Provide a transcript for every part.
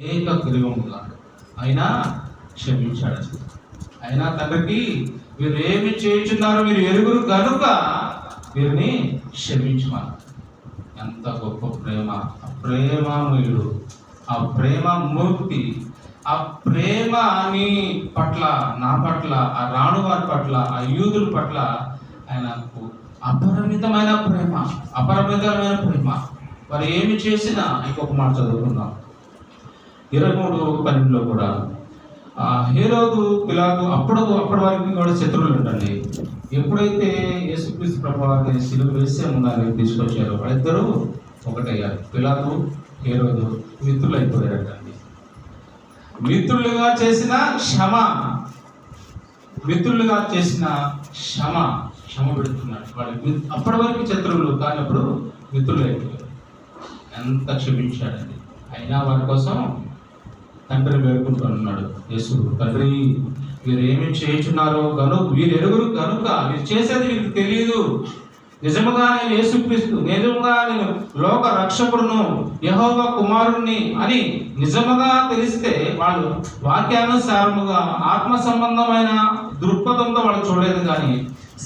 ఏక గృహముగా అయినా క్షమించాడు. అయినా తండ్రికి వీరు ఏమి చేయుచున్నారో మీరు ఎరుగురు కనుక వీరిని క్షమించమని ఎంత గొప్ప ప్రేమ. ఆ ప్రేమమయుడు ఆ ప్రేమ మూర్తి ఆ ప్రేమ నీ పట్ల నా పట్ల ఆ రాణు వారి పట్ల ఆ యూదుల పట్ల ఆయనకు అపరిమితమైన ప్రేమ అపరిమితమైన ప్రేమ. వారు ఏమి చేసినా ఇంకొక మాట చదువుకుందాం. ఇరవై మూడు పన్నెండులో కూడా ఆ హేరోదు పిలాదు అప్పుడు అప్పటి వరకు కూడా శత్రువులు ఉండండి. ఎప్పుడైతే యేసుక్రీస్తు ప్రభావాన్ని సిలువ వేసే ముందని తీసుకొచ్చారో వాళ్ళిద్దరూ ఒకటయ్యారు. పిలాదు హేరోదు మిత్రులు అయిపోయారండి మిత్రులుగా చేసిన క్షమ. మిత్రులుగా చేసిన క్షమ. క్షమ పెడుతున్నాడు. వాళ్ళు అప్పటి వరకు శత్రువులు కానప్పుడు మిత్రులు అయిపోయారు ఎంత క్షమించాడండి. అయినా వారి కోసం తండ్రి వేడుకుంటున్నాడు. యేసు తండ్రి మీరు ఏమి చేయించున్నారో గను వీరెరుగురు కనుక మీరు చేసేది మీకు తెలియదు నిజముగా నేను యేసుక్రీస్తు నిజముగా నేను లోక రక్షకుడును యహోవ కుమారుణ్ణి అని నిజముగా తెలిస్తే వాళ్ళు వాక్యానుసారముగా ఆత్మ సంబంధమైన దృక్పథంతో వాళ్ళు చూడలేదు కానీ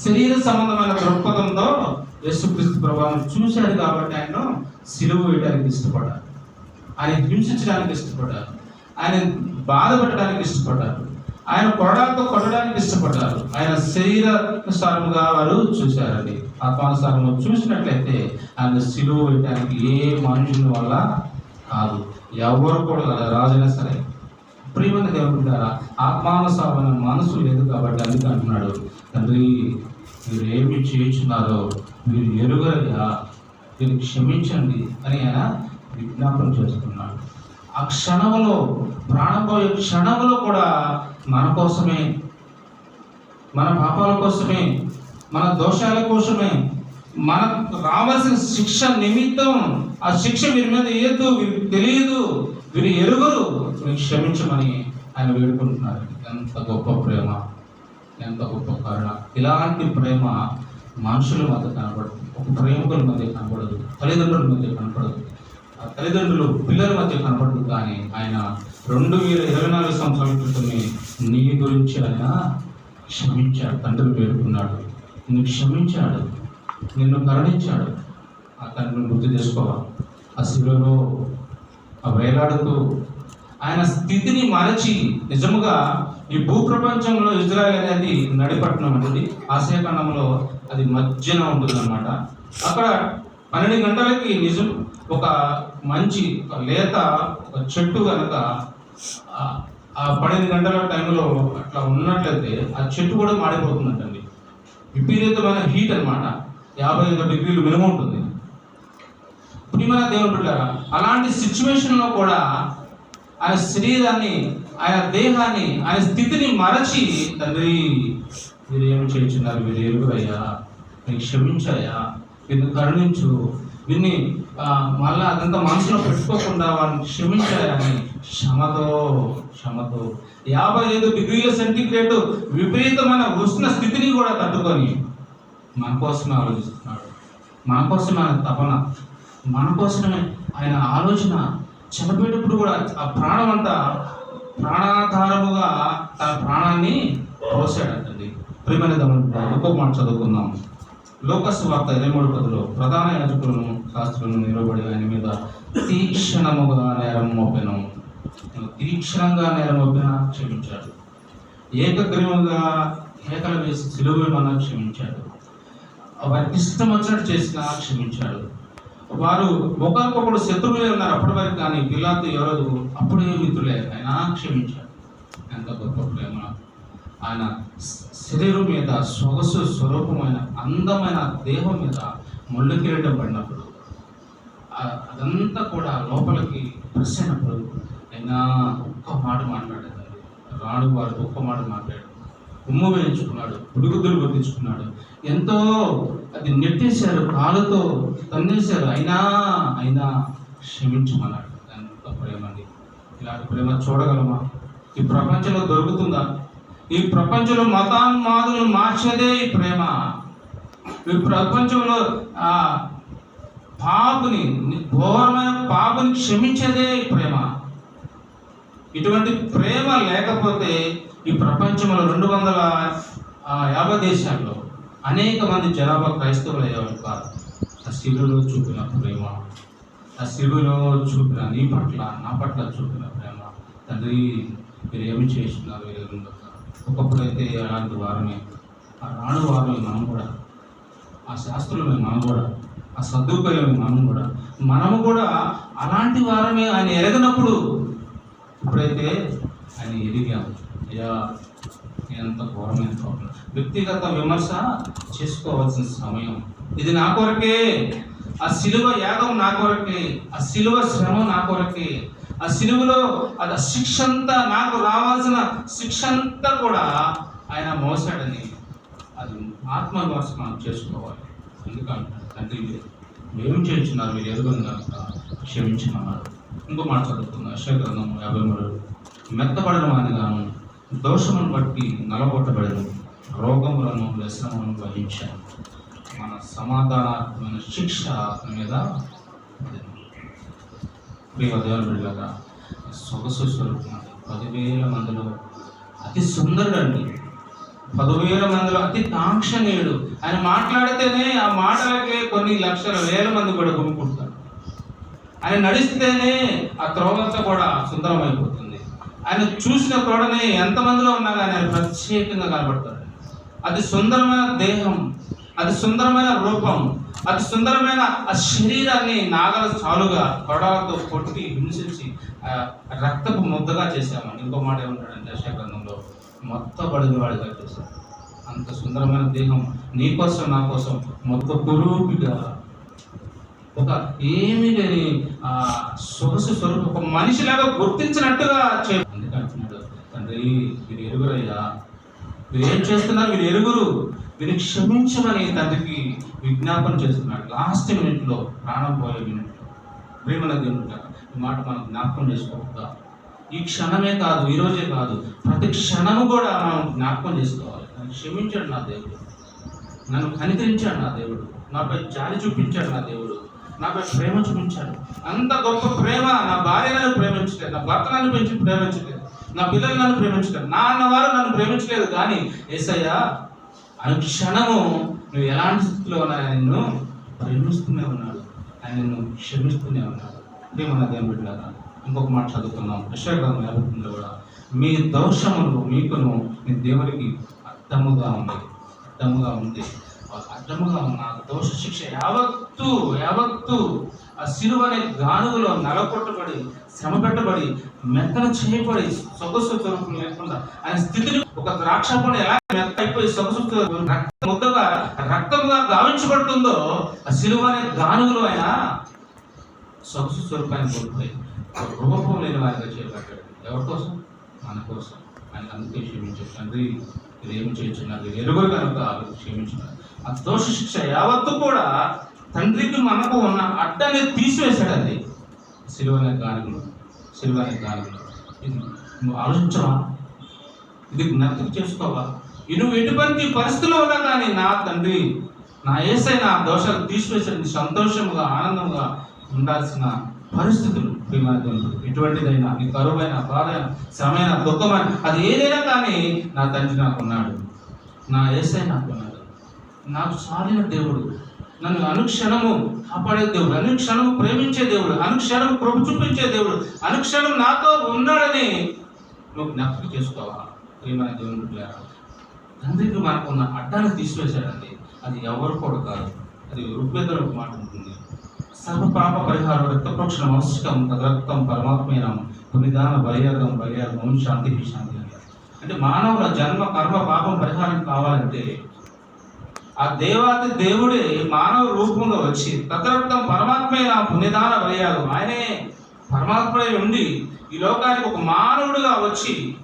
శరీర సంబంధమైన దృక్పథంతో యేసుక్రీస్తు ప్రభావం చూశాడు కాబట్టి ఆయన సిలువ వేయడానికి ఇష్టపడ్డారు. ఆయన హింసించడానికి ఇష్టపడ్డారు. ఆయన బాధపడటానికి ఇష్టపడ్డారు. ఆయన కొరడాలతో కొట్టడానికి ఇష్టపడ్డారు. ఆయన శరీరానుసారముగా వారు చూశారండి. ఆత్మానుసారంలో చూసినట్లయితే ఆయన సిలువ వేయడానికి ఏ మనుషుల వల్ల కాదు. ఎవరు కూడా కదా రాజైనా సరే. ప్రియమైన దేవుడుంటారా ఆత్మానుసారమైన మనసు లేదు కాబట్టి అందుకు అంటున్నాడు తండ్రి మీరు ఏమి చేయించున్నారో మీరు ఎరుగరయ్యా మీరు క్షమించండి అని ఆయన విజ్ఞాపన చేస్తున్నాడు. ఆ క్షణంలో ప్రాణపోయే క్షణంలో కూడా మన కోసమే మన పాపాల కోసమే మన దోషాల కోసమే మనకు రావాల్సిన శిక్ష నిమిత్తం ఆ శిక్ష వీరి మీద ఏదో వీరికి తెలియదు వీరు ఎరుగురు. క్షమించమని ఆయన వేడుకుంటున్నారు. ఎంత గొప్ప ప్రేమ ఎంత గొప్ప కరుణ. ఇలాంటి ప్రేమ మనుషుల మధ్య కనపడదు ఒక ప్రేమికుల మధ్య కనపడదు తల్లిదండ్రుల మధ్య కనపడదు. తల్లిదండ్రులు పిల్లల మధ్య కనపడదు కానీ ఆయన రెండు వేల ఇరవై నాలుగు సంవత్సరాల క్రితమే నీ గురించి ఆయన క్షమించాడు తండ్రి పేర్కొన్నాడు నిన్ను క్షమించాడు నిన్ను కరుణించాడు ఆ తండ్రిని గుర్తు చేసుకోవాలి? ఆ శిలువలో ఆ వేలాడుతూ ఆయన స్థితిని మరచి నిజముగా ఈ భూప్రపంచంలో ఇజ్రాయెల్ అనేది నడిపట్నం అనేది ఆసియా ఖండంలో అది మధ్యన ఉంటుంది అన్నమాట అక్కడ పన్నెండు గంటలకి నిజం ఒక మంచి లేత ఒక చెట్టు కనుక ఆ- పన్నెండు గంటల టైంలో అట్లా ఉన్నట్లయితే ఆ చెట్టు కూడా మాడిపోతుందంటండి. విపరీతమైన హీట్ అన్నమాట. యాభై ఐదు డిగ్రీలు మినిమం ఉంటుంది. ప్రియమైన దేవుని బిడ్డారా అలాంటి సిచ్యువేషన్లో కూడా ఆయన శరీరాన్ని ఆయన దేహాన్ని ఆయన స్థితిని మరచి తండ్రి మీరు ఏమి చేయించున్నారు? మీరు ఎరుగురయ్యా మీరు క్షమించాయా? వీరిని కరుణించు. వీరిని మళ్ళీ అదంతా మనసులో పెట్టుకోకుండా వారిని క్షమించాయని క్షమతో క్షమతో. యాభై ఐదు డిగ్రీల సెంటిగ్రేడ్ విపరీతమైన ఉష్ణ స్థితిని కూడా తట్టుకొని మన కోసమే ఆలోచిస్తున్నాడు. మన కోసమే ఆయన తపన. మన కోసమే ఆయన ఆలోచన చనిపోయేటప్పుడు కూడా ఆ ప్రాణం అంతా ప్రాణాధారముగా తన ప్రాణాన్ని పోసాడంటండి. ప్రియమైన గమనించాలి ఇంకొక మాట చదువుకుందాం. లోకస్ వార్త ఇరవై మూడు పదిలో ప్రధాన యాజకులను శాస్త్రులను నిలబడి ఆయన మీద తీక్షణముగా నేరం మోపెను. తీక్షణంగా నేరం మోపిన క్షమించాడు. ఏకగ్రీవంగా కేకలు వేసి సిలువేమన్నా క్షమించాడు. వారికి ఇష్టం వచ్చినట్టు చేసినా క్షమించాడు. వారు ఒకరికొకరు శత్రువులే ఉన్నారు. అప్పటి వరకు కానీ పిల్లాతో ఎవరు అప్పుడే మిత్రులే. ఆయన క్షమించాడు. ఎంత గొప్ప ప్రేమ. ఆయన శరీరం మీద సొగసు స్వరూపమైన అందమైన దేహం మీద ముళ్ళు కిరీటం పడినప్పుడు అదంతా కూడా లోపలికి ప్రెస్ అయినప్పుడు అయినా ఒక్క మాట మాట్లాడేది రాణు వారికి ఒక్క మాట మాట్లాడాడు ఉమ్ము వేయించుకున్నాడు పుడుగుద్దులు గుర్తించుకున్నాడు ఎంతో అది నెట్టేశారు కాళ్ళతో తన్నేశారు. అయినా అయినా క్షమించమన్నాడు. దాని ప్రేమ అండి ఇలాంటి ప్రేమ చూడగలమా? ఈ ప్రపంచంలో దొరుకుతుందా? ఈ ప్రపంచంలో మతాన్మాదులు మార్చేదే ఈ ప్రేమ. ఈ ప్రపంచంలో ఆ పాపుని ఘోరమైన పాపుని క్షమించేదే ఈ ప్రేమ. ఇటువంటి ప్రేమ లేకపోతే ఈ ప్రపంచంలో రెండు వందల యాభై దేశాల్లో అనేక మంది జనాభా క్రైస్తవులు అయ్యేవారు కాదు. ఆ శిలువలో చూపిన ప్రేమ ఆ శిలువలో చూపిన నీ పట్ల నా పట్ల చూపిన ప్రేమ. తండ్రి మీరు ఏమి చేస్తున్నారు ఒకప్పుడు ఒకప్పుడైతే అలాంటి వారమే ఆ రాను మనం కూడా ఆ శాస్త్రులమే మనం కూడా ఆ సదుపాయమే మనం కూడా మనము కూడా అలాంటి వారమే ఆయన ఎరగనప్పుడు ఇప్పుడైతే ఆయన ఎదిగాం. అయ్యా ఎంత ఘోరమైన ప్రాబ్లం వ్యక్తిగత విమర్శ చేసుకోవాల్సిన సమయం. ఇది నా కొరకే. ఆ సిలువ యాగం నా కొరకే ఆ సిలువ శ్రమ నా కొరకే ఆ సిలువలో అది ఆ శిక్ష అంతా నాకు రావాల్సిన శిక్ష అంతా కూడా ఆయన మోసాడని అది ఆత్మవిమర్శ మనం చేసుకోవాలి. ఎందుకంటే తండ్రి మీరు చేస్తున్నారు మీరు ఎదుగుని కనుక క్షమించమన్నారు. ఇంకో మాట చదువుతున్నా యశగ్రంథం యాభై మూడు. మెత్తబడడం అని గాను దోషమును బట్టి నలగొట్టబడను. రోగములను వ్యసనములను వహించాను. మన సమాధానాత్మకమైన శిక్ష మీద ప్రియ దేవుని బిడ్డలారా సొగసు స్వరూపం పదివేల మందిలో అతి సుందరుడండి. పదివేల మందిలో అతి కాంక్షణీయుడు ఆయన మాట్లాడితేనే ఆ మాటలకే కొన్ని లక్షల వేల మంది కూడా గుమ్ముకుంటారు ఆయన నడిస్తేనే ఆ త్రోవంతా కూడా సుందరమైపోతుంది. ఆయన చూసిన తోడనే ఎంతమందిలో ఉన్నా కానీ ఆయన ప్రత్యేకంగా కనబడతాడు. అది సుందరమైన దేహం అది సుందరమైన రూపం అది సుందరమైన ఆ శరీరాన్ని నాగల చాలుగా కొడాలతో కొట్టి హింసించి రక్తపు ముద్దగా చేశామని ఇంకో మాట ఏమంటాడంటే దశాగ్రంథంలో మొత్తబడిన వాడిగా చేశాడు. అంత సుందరమైన దేహం నీ కోసం నా కోసం మొత్త కురూపిగా ఒక ఏమీ లేని ఆ సొగసు స్వరూపం ఒక మనిషిలాగా గుర్తించినట్టుగా చే అందుకే అంటున్నాడు తండ్రి మీరు ఎరుగురయ్యా. మీరు ఏం చేస్తున్నారు? మీరు ఎరుగురు. మీరు క్షమించమని తండ్రికి విజ్ఞాపన చేస్తున్నాడు. లాస్ట్ మినిట్లో ప్రాణం పోయే మినిట్లో ప్రేమల దేవుడు ఈ మాట మనం జ్ఞాపకం చేసుకోవద్దా ఈ క్షణమే కాదు ఈరోజే కాదు ప్రతి క్షణము కూడా మనం జ్ఞాపకం చేసుకోవాలి. నన్ను క్షమించాడు నా దేవుడు. నన్ను కనికరించాడు నా దేవుడు. నాపై జాలి చూపించాడు నా దేవుడు. నాపై ప్రేమ చూపించాడు. అంత గొప్ప ప్రేమ నా భార్య నన్ను ప్రేమించలేదు నా భర్త నన్ను పెంచి ప్రేమించలేదు నా పిల్లలు నన్ను ప్రేమించలేదు నా అన్నవారు నన్ను ప్రేమించలేదు కానీ ఏసయ్యా అనుక్షణము నువ్వు ఎలాంటి స్థితిలో ఉన్నా నిన్ను ప్రేమిస్తూనే ఉన్నాడు. ఆయన నిన్ను క్షమిస్తూనే ఉన్నాడు. ప్రేమ దేవుని బిడ్డలారా ఇంకొక మాట చదువుతున్నాం యశాగ్రంథం యాభై కూడా మీ దోషములు మీకును మీ దేవునికి అర్థముగా ఉంది. అర్థముగా ఉంది. అర్థముగా ఉన్న దోష శిక్ష యావత్తు యావత్తు ఆ సిలువ అనే గానుగులో నలకొట్టబడి శ్రమ పెట్టబడి మెత్తన చేయబడి సొగసు లేకుండా ఆయన స్థితిని ఒక ద్రాక్ష పండు ఎలా అయిపోయి సొగసు ముద్దగా రక్తంగా గావించబడుతుందో ఆ సిలువ అనే గానుగులో ఆయన సొగసు స్వరూపాన్ని కోల్పోయి రూపం లేని వారిగా చేపట్టాడు ఎవరి కోసం? మన కోసం. ఆయన అందుకే క్షమించాడు తండ్రి మీరు ఏమి చేయించున్నారు? మీరు ఎరుగురు కనుక క్షమించున్నారు. ఆ దోష శిక్ష యావత్తు కూడా తండ్రికి మనకు ఉన్న అడ్డని తీసివేశాడు అది. సిలువనే గానుగులు సిలువనే గానుగులు. ఇది నువ్వు ఆలోచించవా? ఇది జ్ఞాపకం చేసుకోవా? నువ్వు ఎటువంటి పరిస్థితిలో ఉన్నా కానీ నా తండ్రి నా ఏసై నా దోషాలు తీసివేసండి సంతోషముగా ఆనందంగా ఉండాల్సిన పరిస్థితులు ప్రియమైన ఎటువంటిదైనా నీ కరువైన బాధైన శ్రమైన దుఃఖమైన అది ఏదైనా కానీ నా తండ్రి నాకున్నాడు నా ఏసై నాకున్నాడు నాకు సాలిన దేవుడు నన్ను అనుక్షణము కాపాడే దేవుడు అనుక్షణము ప్రేమించే దేవుడు అనుక్షణం ప్రభు చూపించే దేవుడు అనుక్షణం నాతో ఉన్నాడని నువ్వు జ్ఞాపకం చేసుకోవాలి? ప్రియమైన దేవుని తండ్రికి మనకు ఉన్న అడ్డాన్ని తీసివేశాడండి. అది ఎవరు కూడా కాదు. అది ఋగ్వేదంలో ఒక మాట ఉంటుంది. సర్వ పాప పరిహారం రక్తప్రోక్షణ అవశ్యకం తదరక్తం పరమాత్మీనం పునిదాన బలియాగం బలియాగం శాంతికి శాంతి అంటే మానవుల జన్మ కర్మ పాపం పరిహారం కావాలంటే ఆ దేవాది దేవుడే మానవ రూపంలో వచ్చి తదరక్తం పరమాత్మైన పుణ్యదాన బలియాగం ఆయనే పరమాత్మడే ఉండి ఈ లోకానికి ఒక మానవుడిగా వచ్చి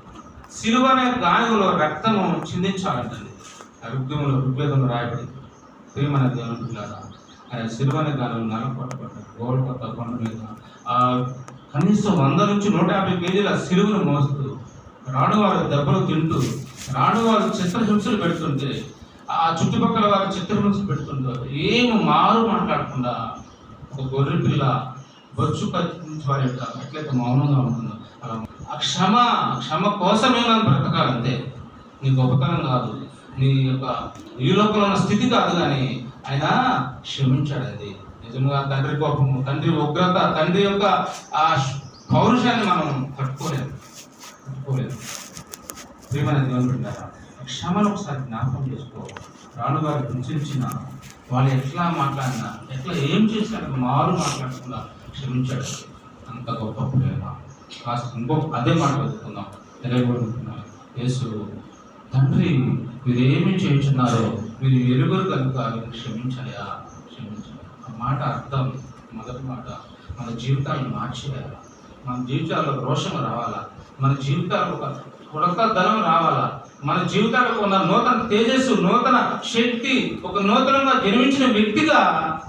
సిలువ అనే గానుగులో రక్తము చిందించాలంటండి ఆ ఋగ్వేదంలో ఋగ్వేదంలో రాయబడింది ప్రియమైన దేవుని పిల్లారా ఆయన సిలువ అనే గానుగులు నలకొట్టబడ్డారు గోడ కొత్త కొండ మీద కనీసం వంద నుంచి నూట యాభై కేజీల సిలువను మోస్తూ రాణువారు దెబ్బలు తింటూ రాణువారు చిత్రహింసలు పెడుతుంటే ఆ చుట్టుపక్కల వారు చిత్రహింసలు పెడుతుంటారు ఏమి మారు మాట్లాడకుండా ఒక గొర్రె పిల్ల బొచ్చు కత్తించి వారి యొక్క ఎట్లయితే మౌనంగా ఉంటుందో. ఆ క్షమ క్షమ కోసమే మనం బ్రతకాలంతే నీ గొప్పతనం కాదు నీ యొక్క ఈ ఉన్న స్థితి కాదు కానీ ఆయన క్షమించాడు అది నిజంగా తండ్రి కోపము తండ్రి ఉగ్రత తండ్రి యొక్క ఆ పౌరుషాన్ని మనం తట్టుకోలేము కట్టుకోలేదు ప్రియమైన దేవుని క్షమను ఒకసారి జ్ఞాపకం చేసుకో. రాణుగారు హింసించిన వాళ్ళు ఎట్లా మాట్లాడినా ఎట్లా ఏం చేశారు మారు మాట్లాడకుండా క్షమించాడు అంత గొప్ప ప్రేమ. కాస్త ఇంకొక అదే మాట వెతుకుందాం తెలియబడుతున్నాం యేసు తండ్రి మీరు ఏమి చేయించున్నారో మీరు ఎరుగురు కనుక మీరు క్షమించాయా ఆ మాట అర్థం మొదటి మాట మన జీవితాన్ని మార్చేయాలా? మన జీవితాల్లో రోషం రావాలా? మన జీవితాలకు ఒక కొడక ధనం రావాలా? మన జీవితాలకు ఉన్న నూతన తేజస్సు నూతన శక్తి ఒక నూతనంగా జన్మించిన వ్యక్తిగా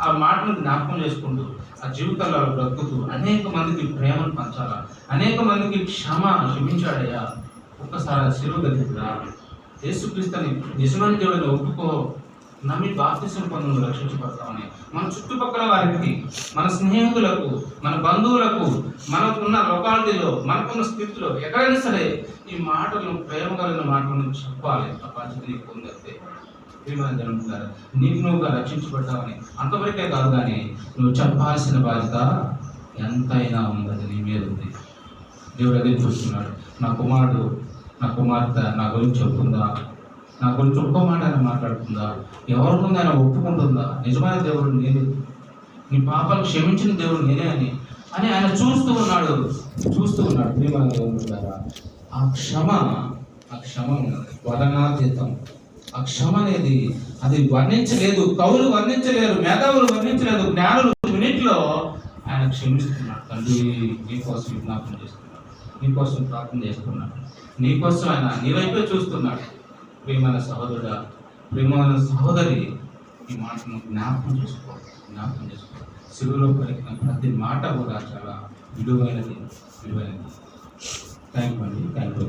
ఆ మాటను జ్ఞాపకం చేసుకుంటూ ఆ జీవితాల్లో బ్రతుకుతూ అనేక మందికి ప్రేమను పంచాలా? అనేక మందికి క్షమ క్షమించాడయ్యా ఒక్కసారి ఆ శిలువ దగ్గరికి యేసుక్రీస్తుని నిజమైన దేవుడిని ఒప్పుకో. నమ్మి బాప్తిసం పొందును రక్షించబడతామని. మన చుట్టుపక్కల వారికి మన స్నేహితులకు మన బంధువులకు మనకున్న లొకాలిటీలో మనకున్న స్థితిలో ఎక్కడైనా సరే ఈ మాటలను ప్రేమ కలిగిన మాటలను చెప్పాలి. ఆ బాధ్యత నీకు పొందితే ప్రియమైన నీకు నువ్వుగా రక్షించబడ్డావని అంతవరకే కాదు కానీ నువ్వు చెప్పాల్సిన బాధ్యత ఎంతైనా ఉందని నీ మీద ఉంది. దేవుడు అదే చూస్తున్నాడు. నా కుమారుడు నా కుమార్తె నా గురించి చెప్తుందా? నా గురించి ఒక్క మాట ఆయన మాట్లాడుతుందా? ఎవరి ముందు ఆయన ఒప్పుకుంటుందా? నిజమైన దేవుడు నేనే. నీ పాపాలు క్షమించిన దేవుడు నేనే అని అని ఆయన చూస్తూ ఉన్నాడు. చూస్తూ ఉన్నాడు. ప్రియమైన దేవుడు ద్వారా ఆ క్షమ ఆ క్షమ వదనాతీతం. ఆ క్షమ అనేది అది వర్ణించలేదు కవులు వర్ణించలేరు మేధావులు వర్ణించలేదు జ్ఞానులు మినిట్లో ఆయన క్షమిస్తున్నాడు. తండ్రి నీకోసం విజ్ఞాపన చేస్తున్నాడు. నీకోసం ప్రార్థన చేస్తున్నాడు. నీకోసం ఆయన నీ వైపే చూస్తున్నాడు. ప్రియమైన సహోదరుడ ప్రియమైన సహోదరి ఈ మాటను జ్ఞాపకం చేసుకోవాలి జ్ఞాపకం చేసుకోవాలి శివులో పలికిన ప్రతి మాట కూడా చాలా విలువైనది విలువైనది. థ్యాంక్ యూ అండి. Thank you